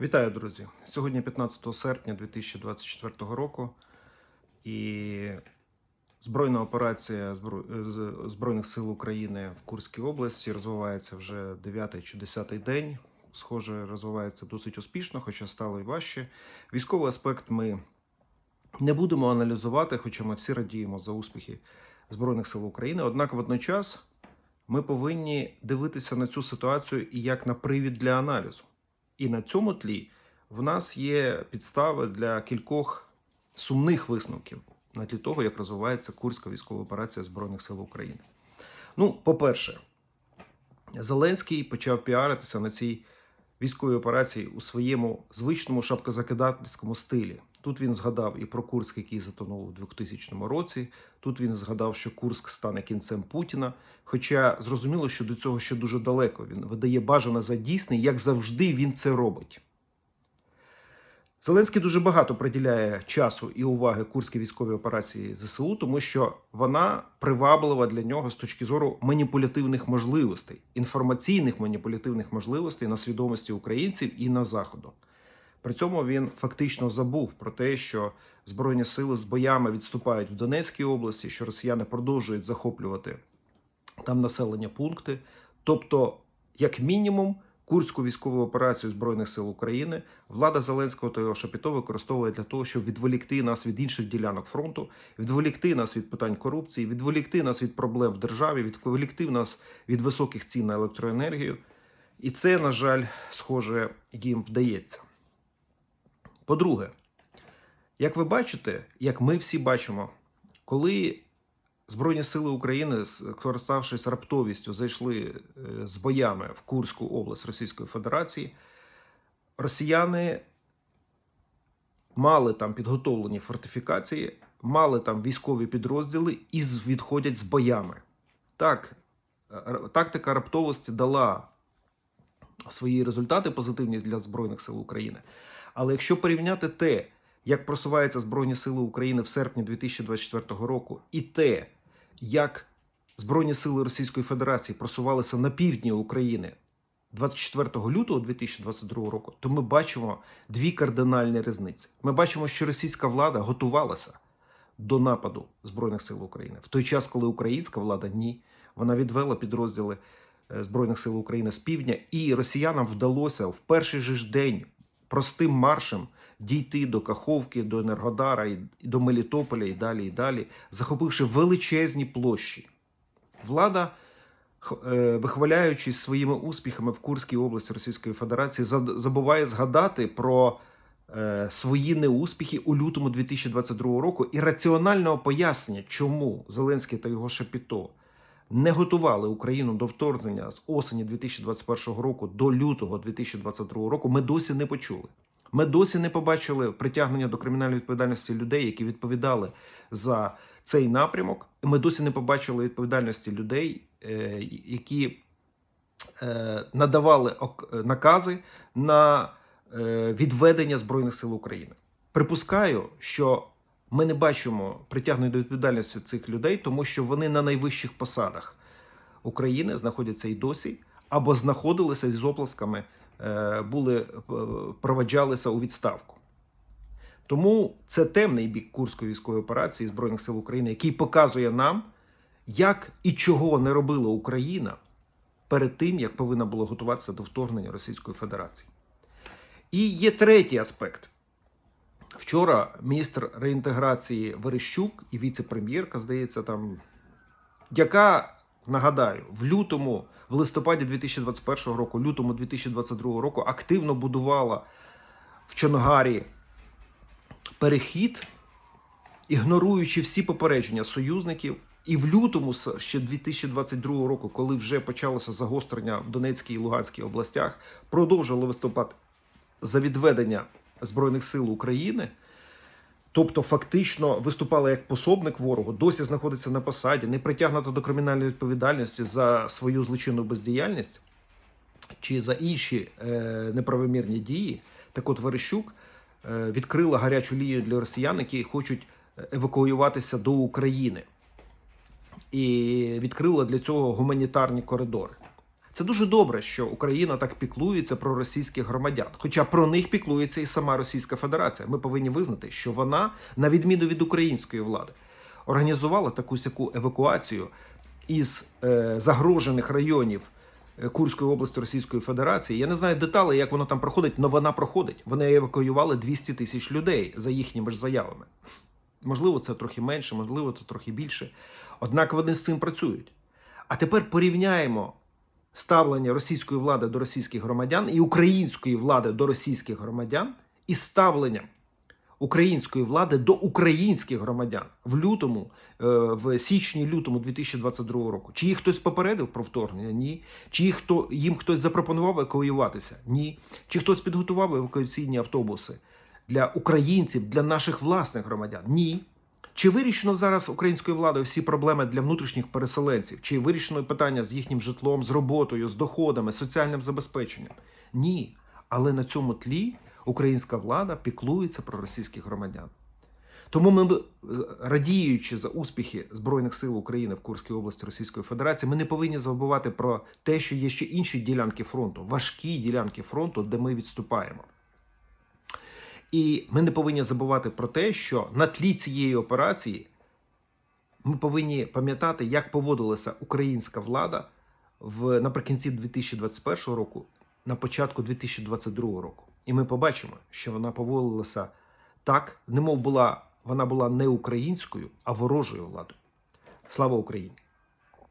Вітаю, друзі! Сьогодні 15 серпня 2024 року, і збройна операція Збройних сил України в Курській області розвивається вже 9 чи 10 день. Схоже, розвивається досить успішно, хоча стало і важче. Військовий аспект ми не будемо аналізувати, хоча ми всі радіємо за успіхи Збройних сил України. Однак водночас ми повинні дивитися на цю ситуацію і як на привід для аналізу. І на цьому тлі в нас є підстави для кількох сумних висновків на тлі того, як розвивається Курська військова операція Збройних сил України. Ну, по-перше, Зеленський почав піаритися на цій військовій операції у своєму звичному шапкозакидательському стилі. Тут він згадав і про Курськ, який затонув у 2000 році. Тут він згадав, що Курськ стане кінцем Путіна. Хоча зрозуміло, що до цього ще дуже далеко. Він видає бажане за дійсне, як завжди він це робить. Зеленський дуже багато приділяє часу і уваги курській військовій операції ЗСУ, тому що вона приваблива для нього з точки зору маніпулятивних можливостей, інформаційних маніпулятивних можливостей на свідомості українців і на заходу. При цьому він фактично забув про те, що збройні сили з боями відступають в Донецькій області, що росіяни продовжують захоплювати там населення пункти. Тобто, як мінімум, Курську військову операцію Збройних сил України влада Зеленського та його Шапіто використовує для того, щоб відволікти нас від інших ділянок фронту, відволікти нас від питань корупції, відволікти нас від проблем в державі, відволікти нас від високих цін на електроенергію. І це, на жаль, схоже, їм вдається. По-друге, як ви бачите, як ми всі бачимо, коли Збройні сили України, скориставшись раптовістю, зайшли е, з боями в Курську область Російської Федерації, росіяни мали там підготовлені фортифікації, мали там військові підрозділи і відходять з боями. Так, тактика раптовості дала свої результати позитивні для Збройних сил України. Але якщо порівняти те, як просуваються Збройні Сили України в серпні 2024 року, і те, як Збройні Сили Російської Федерації просувалися на півдні України 24 лютого 2022 року, то ми бачимо дві кардинальні різниці. Ми бачимо, що російська влада готувалася до нападу Збройних сил України в той час, коли українська влада ні. Вона відвела підрозділи е, Збройних сил України з півдня, і росіянам вдалося в перший же ж день простим маршем дійти до Каховки, до Енергодара до Мелітополя, і далі, і далі, захопивши величезні площі. Влада, е, вихваляючись своїми успіхами в Курській області Російської Федерації, забуває згадати про е, свої неуспіхи у лютому 2022 року і раціонального пояснення, чому Зеленський та його Шапіто не готували Україну до вторгнення з осені 2021 року до лютого 2022 року, ми досі не почули. Ми досі не побачили притягнення до кримінальної відповідальності людей, які відповідали за цей напрямок. Ми досі не побачили відповідальності людей, е, які е, надавали накази на е, відведення Збройних сил України. Припускаю, що ми не бачимо притягнення до відповідальності цих людей, тому що вони на найвищих посадах України знаходяться і досі, або знаходилися з оплесками, е, були е, проведжалися у відставку. Тому це темний бік Курської військової операції Збройних сил України, який показує нам, як і чого не робила Україна перед тим, як повинна була готуватися до вторгнення Російської Федерації. І є третій аспект. Вчора міністр реінтеграції Верещук і віце-прем'єрка, здається, там, яка, нагадаю, в лютому, в листопаді 2021 року, лютому 2022 року активно будувала в Чонгарі перехід, ігноруючи всі попередження союзників. І в лютому ще 2022 року, коли вже почалося загострення в Донецькій і Луганській областях, продовжували виступати за відведення Збройних сил України, тобто фактично виступала як пособник ворогу, досі знаходиться на посаді, не притягнута до кримінальної відповідальності за свою злочинну бездіяльність чи за інші е, неправомірні дії. Так от Верещук е, відкрила гарячу лінію для росіян, які хочуть евакуюватися до України. І відкрила для цього гуманітарні коридори. Це дуже добре, що Україна так піклується про російських громадян. Хоча про них піклується і сама Російська Федерація. Ми повинні визнати, що вона, на відміну від української влади, організувала таку сяку евакуацію із е, загрожених районів е, Курської області Російської Федерації. Я не знаю деталей, як воно там проходить, але вона проходить. Вони евакуювали 200 тисяч людей за їхніми ж заявами. Можливо, це трохи менше, можливо, це трохи більше. Однак вони з цим працюють. А тепер порівняємо ставлення російської влади до російських громадян і української влади до російських громадян із ставленням української влади до українських громадян в лютому, е, в січні-лютому 2022 року. Чи їх хтось попередив про вторгнення? Ні. Чи їх хто їм хтось запропонував евакуюватися? Ні. Чи хтось підготував евакуаційні автобуси для українців, для наших власних громадян? Ні. Чи вирішено зараз українською владою всі проблеми для внутрішніх переселенців? Чи вирішено питання з їхнім житлом, з роботою, з доходами, соціальним забезпеченням? Ні. Але на цьому тлі українська влада піклується про російських громадян. Тому ми, е, радіючи за успіхи Збройних сил України в Курській області Російської Федерації, ми не повинні забувати про те, що є ще інші ділянки фронту, важкі ділянки фронту, де ми відступаємо. І ми не повинні забувати про те, що на тлі цієї операції ми повинні пам'ятати, як поводилася українська влада в наприкінці 2021 року, на початку 2022 року. І ми побачимо, що вона поводилася так, немов була вона була не українською, а ворожою владою. Слава Україні!